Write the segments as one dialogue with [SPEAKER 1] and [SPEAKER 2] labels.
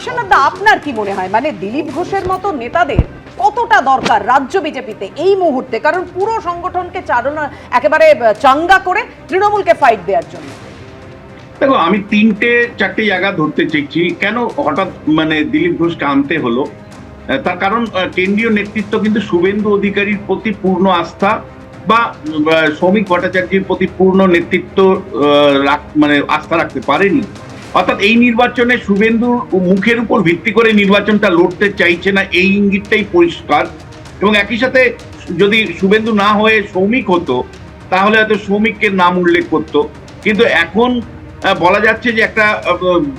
[SPEAKER 1] বিশ্বনাথ দা আপনার কি মনে হয়? মানে দিলীপ ঘোষের মতো নেতাদের কতটা দরকার রাজ্য বিজেপিতে এই মুহূর্তে? কারণ পুরো সংগঠনকে চালনা একেবারে চাঙ্গা করে তৃণমূলকে ফাইট দেওয়ার জন্য।
[SPEAKER 2] দেখো, আমি তিনটে, চারটে জায়গা ধরতে চাইছি কেন হঠাৎ মানে দিলীপ ঘোষকে আনতে হলো? তার কারণ কেন্দ্রীয় নেতৃত্ব কিন্তু শুভেন্দু অধিকারীর প্রতি পূর্ণ আস্থা বা শ্রমিক ভট্টাচার্যের প্রতি পূর্ণ নেতৃত্ব মানে আস্থা রাখতে পারেনি। অর্থাৎ এই নির্বাচনে শুভেন্দুর মুখের উপর ভিত্তি করে নির্বাচনটা লড়তে চাইছে না, এই ইঙ্গিতটাই পরিষ্কার। এবং একই সাথে যদি শুভেন্দু না হয়ে সৌমিক হতো, তাহলে হয়তো সৌমিককে নাম উল্লেখ করতো। কিন্তু এখন বলা যাচ্ছে যে একটা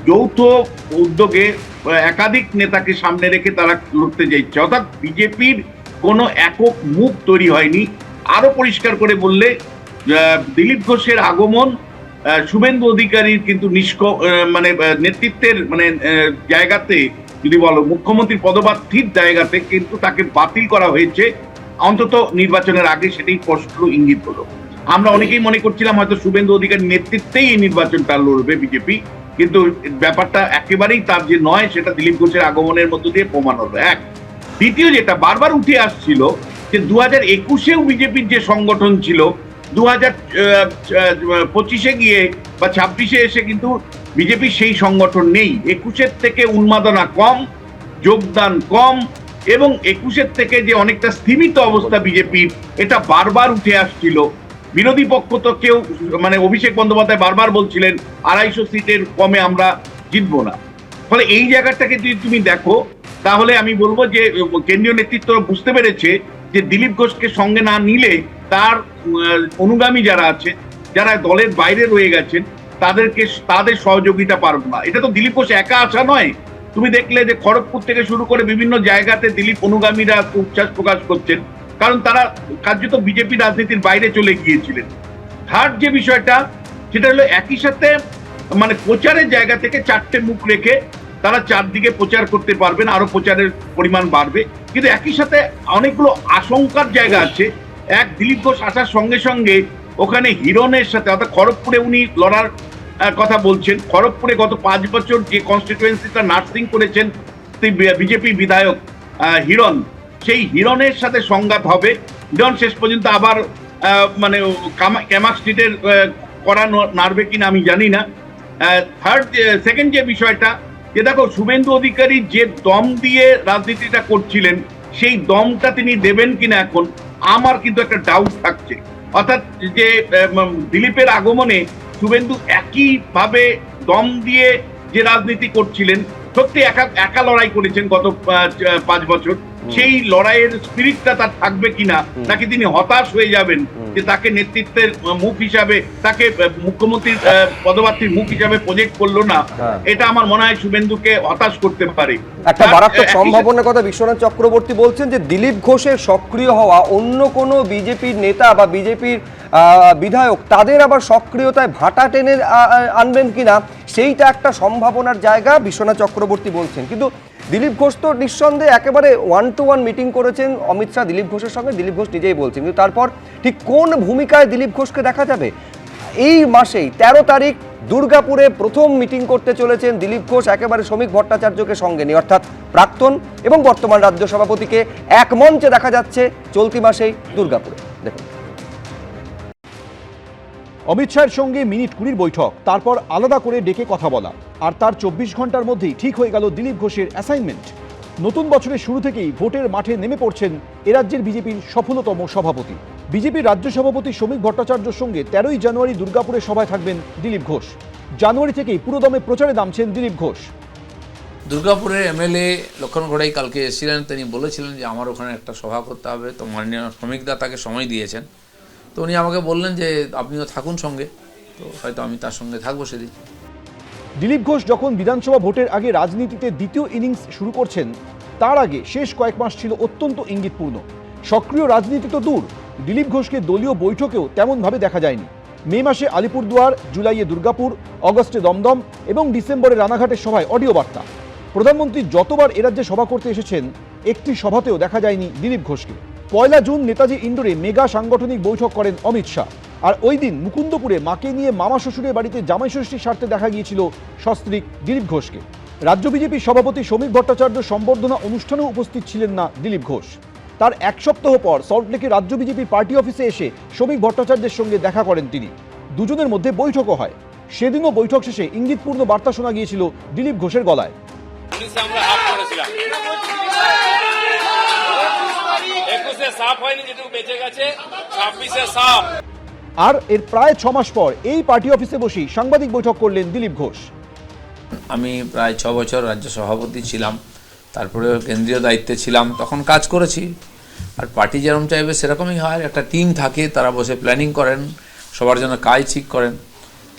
[SPEAKER 2] যৌথ উদ্যোগে একাধিক নেতাকে সামনে রেখে তারা লড়তে যাচ্ছে। অর্থাৎ বিজেপির কোনো একক মুখ তৈরি হয়নি। আরও পরিষ্কার করে বললে দিলীপ ঘোষের আগমন শুভেন্দু অধিকারীর কিন্তু নিষ্ক মানে নেতৃত্বের মানে জায়গাতে যদি বলো, মুখ্যমন্ত্রীর পদপ্রার্থীর জায়গাতে কিন্তু তাকে বাতিল করা হয়েছে। অন্তত নির্বাচনের আগে সেটাই স্পষ্ট ইঙ্গিত হলো। আমরা অনেকেই মনে করছিলাম হয়তো শুভেন্দু অধিকারীর নেতৃত্বেই এই নির্বাচনটা লড়বে বিজেপি, কিন্তু ব্যাপারটা একেবারেই তার যে নয়, সেটা দিলীপ ঘোষের আগমনের মধ্য দিয়ে প্রমাণ হলো। এক, দ্বিতীয় যেটা বারবার উঠে আসছিল, যে দু হাজার একুশেও বিজেপির যে সংগঠন ছিল দু হাজার পঁচিশে গিয়ে বা ছাব্বিশে এসে কিন্তু বিজেপির সেই সংগঠন নেই। একুশের থেকে উন্মাদনা কম, যোগদান কম এবং একুশের থেকে যে অনেকটা স্থিমিত অবস্থা বিজেপির এটা বারবার উঠে আসছিল। বিরোধী পক্ষ তো কেউ মানে অভিষেক বন্দ্যোপাধ্যায় বারবার বলছিলেন, আড়াইশো সিটের কমে আমরা জিতবো না। ফলে এই জায়গাটাকে যদি তুমি দেখো, তাহলে আমি বলব যে, কেন্দ্রীয় নেতৃত্ব বুঝতে পেরেছে যে দিলীপ ঘোষকে সঙ্গে না নিলে তার অনুগামী যারা আছে যারা দলের বাইরে রয়ে গেছেন, তাদেরকে, তাদের সহযোগিতা পারব না। এটা তো দিলীপ ঘোষ একা আসা নয়। তুমি দেখলে যে খড়গপুর থেকে শুরু করে বিভিন্ন জায়গাতে দিলীপ অনুগামীরা উচ্ছ্বাস প্রকাশ করছেন। কারণ তারা কার্যত বিজেপি রাজনীতির বাইরে চলে গিয়েছিলেন। থার্ড যে বিষয়টা, সেটা হলো একই সাথে মানে প্রচারের জায়গা থেকে চারটে মুখ রেখে তারা চারদিকে প্রচার করতে পারবেন, আরও প্রচারের পরিমাণ বাড়বে। কিন্তু একই সাথে অনেকগুলো আশঙ্কার জায়গা আছে। এক দিলীপ ঘোষ আসার সঙ্গে সঙ্গে ওখানে হিরণের সাথে, অর্থাৎ খড়গপুরে উনি লড়ার কথা বলছেন। খড়গপুরে গত পাঁচ বছর যে কনস্টিটুয়েন্সিটা নার্সিং করেছেন বিজেপি বিধায়ক হিরণ, সেই হিরণের সাথে সংঘাত হবে। হিরণ শেষ পর্যন্ত আবার মানে ক্যামাক স্ট্রিটের করা নাড়বে কিনা আমি জানি না। থার্ড সেকেন্ড যে বিষয়টা, যে দেখো, শুভেন্দু অধিকারী যে দম দিয়ে রাজনীতিটা করছিলেন, সেই দমটা তিনি দেবেন কিনা এখন? আমার কিন্তু একটা ডাউট থাকছে। অর্থাৎ যে দিলীপের আগমনে শুভেন্দু একইভাবে দম দিয়ে যে রাজনীতি করছিলেন সত্যি একা একা লড়াই করেছেন গত পাঁচ বছর। সেই লড়াইয়ের স্পিরিটটা তার থাকবে কিনা নাকি তিনি হতাশ হয়ে যাবেন? যে তাকে নেতৃত্বের মুখ হিসাবে তাকে মুখ্যমন্ত্রীর পদপ্রার্থীর মুখ হিসাবে প্রজেক্ট করল না
[SPEAKER 3] হ্যাঁ।
[SPEAKER 2] এটা আমার মনে হয় শুভেন্দুকে হতাশ করতে পারে।
[SPEAKER 3] একটা মারাত্মক সম্ভাবনার কথা বিশ্বনাথ চক্রবর্তী বলছেন যে দিলীপ ঘোষের সক্রিয় হওয়া অন্য কোনো বিজেপির নেতা বা বিজেপির বিধায়ক তাদের আবার সক্রিয়তায় ভাটা টেনে আনবেন কিনা সেইটা একটা সম্ভাবনার জায়গা বিশ্বনাথ চক্রবর্তী বলছেন। কিন্তু দিলীপ ঘোষ তো নিঃসন্দেহে একেবারে ওয়ান টু ওয়ান মিটিং করেছেন অমিত শাহ, দিলীপ ঘোষের সঙ্গে। দিলীপ ঘোষ নিজেই বলছেন। কিন্তু তারপর ঠিক কোন ভূমিকায় দিলীপ ঘোষকে দেখা যাবে? এই মাসেই ১৩ তারিখ, দুর্গাপুরে প্রথম মিটিং করতে চলেছেন দিলীপ ঘোষ একেবারে শ্রমিক ভট্টাচার্যকে সঙ্গে নিয়ে, অর্থাৎ প্রাক্তন এবং বর্তমান রাজ্য সভাপতিকে এক মঞ্চে দেখা যাচ্ছে চলতি মাসেই দুর্গাপুরে।
[SPEAKER 4] অমিত শাহের সঙ্গে মিনিট কুড়ির বৈঠক, তারপর আলাদা করে ডেকে কথা বলা, আর তার চব্বিশ ঘণ্টার মধ্যেই ঠিক হয়ে গেল দিলীপ ঘোষের অ্যাসাইনমেন্ট নতুন বছরের শুরু থেকেই ভোটের মাঠে নেমে পড়ছেন এ রাজ্যের বিজেপির সফলতম সভাপতি। বিজেপির রাজ্য সভাপতি শ্রমিক ভট্টাচার্যর সঙ্গে তেরোই জানুয়ারি দুর্গাপুরে সভায় থাকবেন দিলীপ ঘোষ। জানুয়ারি থেকেই পুরোদমে প্রচারে নামছেন দিলীপ ঘোষ।
[SPEAKER 5] দুর্গাপুরের এমএলএ লক্ষণ ঘোড়াই কালকে এসেছিলেন, তিনি বলেছিলেন যে আমার ওখানে একটা সভা করতে হবে, তো মাননীয় শ্রমিকদা তাকে সময় দিয়েছেন। তো উনি আমাকে বললেন যে, আপনিও থাকুন সঙ্গে। তো হয়তো আমি তার সঙ্গে থাকব সেদিন।
[SPEAKER 4] দিলীপ ঘোষ যখন বিধানসভা ভোটের আগে রাজনীতিতে দ্বিতীয় ইনিংস শুরু করছেন, তার আগে শেষ কয়েক মাস ছিল অত্যন্ত ইঙ্গিতপূর্ণ। সক্রিয় রাজনীতি তো দূর, দিলীপ ঘোষকে দলীয় বৈঠকেও তেমনভাবে দেখা যায়নি। মে মাসে আলিপুরদুয়ার, জুলাইয়ে দুর্গাপুর, অগস্টে দমদম এবং ডিসেম্বরে রানাঘাটের সভায় অডিও বার্তা। প্রধানমন্ত্রী যতবার এরাজ্যে সভা করতে এসেছেন, একটি সভাতেও দেখা যায়নি দিলীপ ঘোষকে। পয়লা জুন নেতাজি ইন্ডোরে মেগা সাংগঠনিক বৈঠক করেন অমিত শাহ। আর ওই দিন মুকুন্দপুরে মাকে নিয়ে মামা শ্বশুরের বাড়িতে জামাই ষষ্ঠীর স্বার্থে দেখা গিয়েছিল সস্ত্রীক দিলীপ ঘোষকে। রাজ্য বিজেপির সভাপতি শ্রমিক ভট্টাচার্য সম্বর্ধনা অনুষ্ঠানেও উপস্থিত ছিলেন না দিলীপ ঘোষ। তার এক সপ্তাহ পর সল্টলেকে রাজ্য বিজেপির পার্টি অফিসে এসে শ্রমিক ভট্টাচার্যের সঙ্গে দেখা করেন তিনি। দুজনের মধ্যে বৈঠকও হয়। সেদিনও বৈঠক শেষে ইঙ্গিতপূর্ণ বার্তা শোনা গিয়েছিল দিলীপ ঘোষের গলায়
[SPEAKER 6] উনিশে আমরা হাফ করেছিলাম একুশে সাফ হয়নি যেটুকু বেঁচে গেছে ছাব্বিশে সাফ।
[SPEAKER 4] আর এর প্রায় ছ মাস পর এই পার্টি অফিসে বসেই সাংবাদিক বৈঠক করলেন দিলীপ ঘোষ।
[SPEAKER 5] আমি প্রায় ছ বছর রাজ্য সভাপতি ছিলাম তারপরে কেন্দ্রীয় দায়িত্বে ছিলাম তখন কাজ করেছি। আর পার্টি যেরকম চাইবে সেরকমই হয় একটা টিম থাকে তারা বসে প্ল্যানিং করেন সবার জন্য কাজ ঠিক করেন।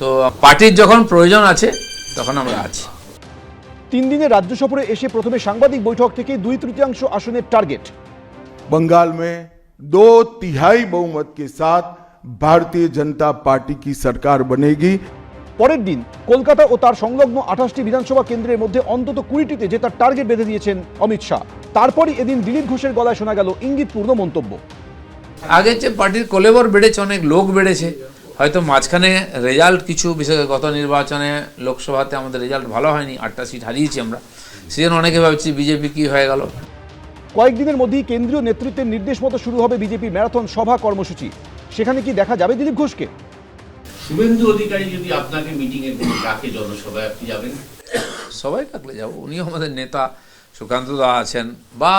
[SPEAKER 5] তো পার্টির যখন প্রয়োজন আছে তখন আমরা আছি।
[SPEAKER 4] তিন দিনের রাজ্য সফরে এসে প্রথমে সাংবাদিক বৈঠক থেকে দুই তৃতীয়াংশ আসনের টার্গেট।
[SPEAKER 7] बंगाल में दो तिहाई बहुमत के साथ भारतीय जनता पार्टी की सरकार बनेगी
[SPEAKER 4] পরের দিন কলকাতা ও তার সংলগ্ন আঠাশটি বিধানসভা কেন্দ্রের মধ্যে অন্তত কুড়িটিতে জেতার টার্গেট বেঁধে দিয়েছেন অমিত শাহ তারপরই এদিন দিলীপ ঘোষের গলায় শোনা গেল ইঙ্গিতপূর্ণ মন্তব্য
[SPEAKER 5] আগের যে পার্টির কোলেবর বেড়েছে অনেক লোক বেড়েছে হয়তো মাঝখানে রেজাল্ট কিছু বিশেষ করে গত নির্বাচনে লোকসভাতে আমাদের রেজাল্ট ভালো হয়নি আটটা সিট হারিয়েছি আমরা সেজন্য অনেকে ভাবছি বিজেপি কি হয়ে গেল
[SPEAKER 4] কয়েকদিনের মধ্যেই কেন্দ্রীয় নেতৃত্বের নির্দেশ মতো শুরু হবে বিজেপি ম্যারাথন সভা কর্মসূচি। সেখানে কি দেখা যাবে দিলীপ ঘোষকে?
[SPEAKER 8] শুভেন্দু অধিকারী যদি আপনাকে মিটিং এ ডাকে জনসভায় আপনি যাবেন?
[SPEAKER 5] সবাই থাকলে যাব। উনিও আমাদের নেতা সুকান্ত দা আছেন বা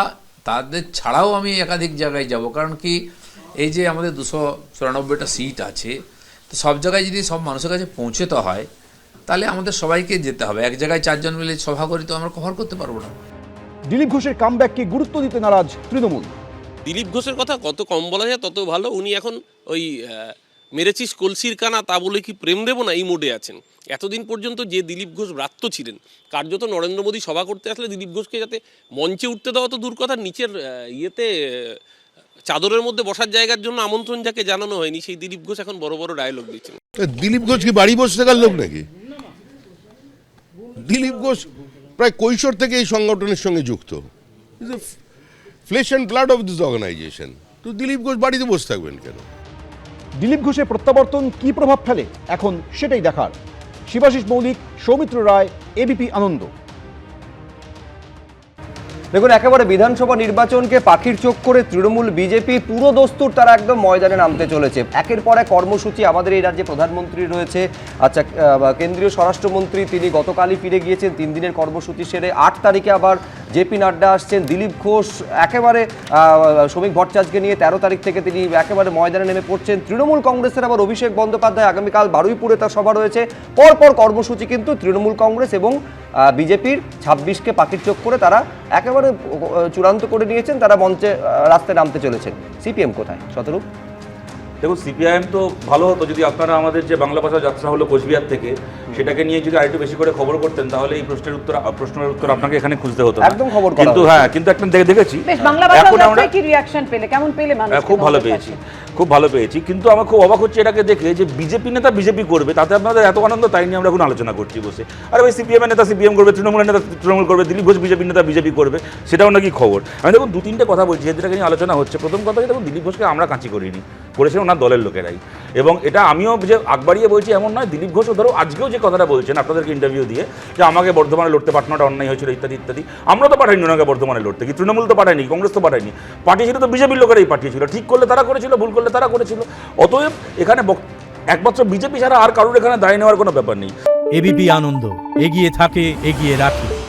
[SPEAKER 5] তাদের ছাড়াও আমি একাধিক জায়গায় যাব। কারণ কি এই যে আমাদের দুশো চুরানব্বইটা সিট আছে তো সব জায়গায় যদি সব মানুষের কাছে পৌঁছতে হয় তাহলে আমাদের সবাইকে যেতে হবে। এক জায়গায় চারজন মিলে সভা করি তো আমরা কভার করতে পারব না।
[SPEAKER 4] দিলীপ ঘোষের কামব্যাককে গুরুত্ব দিতে নারাজ তৃণমূল।
[SPEAKER 6] দিলীপ ঘোষের কথা কত কম বলা যায় তত ভালো। উনি এখন ওই মেরেছিস কলসির কানা তা বলে কি প্রেম দেব না এই মোডে আছেন। এতদিন পর্যন্ত যে দিলীপ ঘোষ ব্রাত্য ছিলেন কার্যত নরেন্দ্র মোদী সভা করতে আসলে দিলীপ ঘোষকে যাতে মঞ্চে উঠতে দেওয়া তো দূর কথা নিচের ইয়েতে চাদরের মধ্যে বসার জায়গার জন্য আমন্ত্রণ যাকে জানানো হয়নি সেই দিলীপ ঘোষ এখন বড় বড় ডায়লগ দিচ্ছেন।
[SPEAKER 9] দিলীপ ঘোষ কি বাড়ি বসে থাকার লোক নাকি? দিলীপ ঘোষ প্রায় কৈশোর থেকে এই সংগঠনের সঙ্গে যুক্ত। Flesh and blood of this organization তো দিলীপ ঘোষ বাড়িতে বসে থাকবেন কেন?
[SPEAKER 4] দিলীপ ঘোষের প্রত্যাবর্তন কি প্রভাব ফেলে? এখন সেটাই দেখার। শিবাশিস মৌলিক, সৌমিত্র রায় এবিপি আনন্দ।
[SPEAKER 3] দেখুন, একেবারে বিধানসভা নির্বাচনকে পাখির চোখ করে তৃণমূল বিজেপি পুরো দস্তুর তারা একদম ময়দানে নামতে চলেছে। একের পর এক কর্মসূচি আমাদের এই রাজ্যে প্রধানমন্ত্রী রয়েছে। আচ্ছা কেন্দ্রীয় স্বরাষ্ট্রমন্ত্রী তিনি গতকালই ফিরে গিয়েছেন, তিন দিনের কর্মসূচি সেরে আট তারিখে আবার জেপি নাড্ডা আসছেন, দিলীপ ঘোষ একেবারে শ্রমিক ভট্টাচার্যকে নিয়ে তেরো তারিখ থেকে তিনি একেবারে ময়দানে নেমে পড়ছেন। তৃণমূল কংগ্রেসের আবার অভিষেক বন্দ্যোপাধ্যায় আগামীকাল বারুইপুরে তার সভা রয়েছে। পরপর কর্মসূচি কিন্তু তৃণমূল কংগ্রেস এবং বিজেপির ছাব্বিশকে পাখির চোখ করে তারা একেবারে চূড়ান্ত করে নিয়েছেন তারা মঞ্চে রাস্তায় নামতে চলেছেন। সিপিএম কোথায়? শতরূপ?
[SPEAKER 10] দেখুন সিপিআইএম তো ভালো হতো যদি আপনারা আমাদের যে বাংলা ভাষা যাত্রা হলো কোচবিহার থেকে সেটাকে নিয়ে যদি আরেকটু বেশি করে খবর করতেন তাহলে এই প্রশ্নের উত্তর প্রশ্নের উত্তর আপনাকে এখানে খুঁজতে হতো
[SPEAKER 3] একদম খবর
[SPEAKER 10] কিন্তু হ্যাঁ কিন্তু একটা দেখে দেখেছি।
[SPEAKER 1] বেশ
[SPEAKER 10] এখন আমরা
[SPEAKER 1] কি রিয়াকশন পেলে? কেমন পেলে মানুষ
[SPEAKER 10] হ্যাঁ, খুব ভালো পেয়েছি। খুব ভালো পেয়েছি। কিন্তু আমার খুব অবাক হচ্ছে এটাকে দেখে যে বিজেপি নেতা বিজেপি করবে, তাতে আপনাদের এত আনন্দ, তাই নিয়ে আমরা এখন আলোচনা করছি বসে। আর ভাই, সিপিএম নেতা সিপিএম করবে, তৃণমূলের নেতা তৃণমূল করবে, দিলীপ ঘোষ বিজেপি নেতা বিজেপি করবে, সেটাও নাকি খবর। আমি দেখুন, দু তিনটে কথা বলছি যেটাকে নিয়ে আলোচনা হচ্ছে। প্রথম কথা দেখুন, দিলীপ ঘোষকে আমরা কাঁচি করিনি, করেছেন ওনার দলের লোকেরাই। এবং এটা আমিও যে আগবাড়িয়ে বলছি এমন নয়, দিলীপ ঘোষও ধরো, আজকেও যে কথাটা বলছেন আপনাদেরকে ইন্টারভিউ দিয়ে, যে আমাকে বর্ধমানে লড়তে পাঠানোটা অন্যায় হয়েছিল, ইত্যাদি ইত্যাদি, আমরা তো পাঠাইনি ওনাকে বর্ধমানে লড়তে, কি তৃণমূল তো পাঠায়নি কংগ্রেস তো পাঠায়নি। পাঠিয়েছিল তো বিজেপির লোকেরাই পাঠিয়েছিল, ঠিক করলে তারা করেছিল, ভুল করলে তারা করেছিল। অতএব এখানে একমাত্র বিজেপি ছাড়া আর কারোর এখানে দায় নেওয়ার কোনো ব্যাপার নেই।
[SPEAKER 11] এবিপি আনন্দ, এগিয়ে থাকে, এগিয়ে রাখে।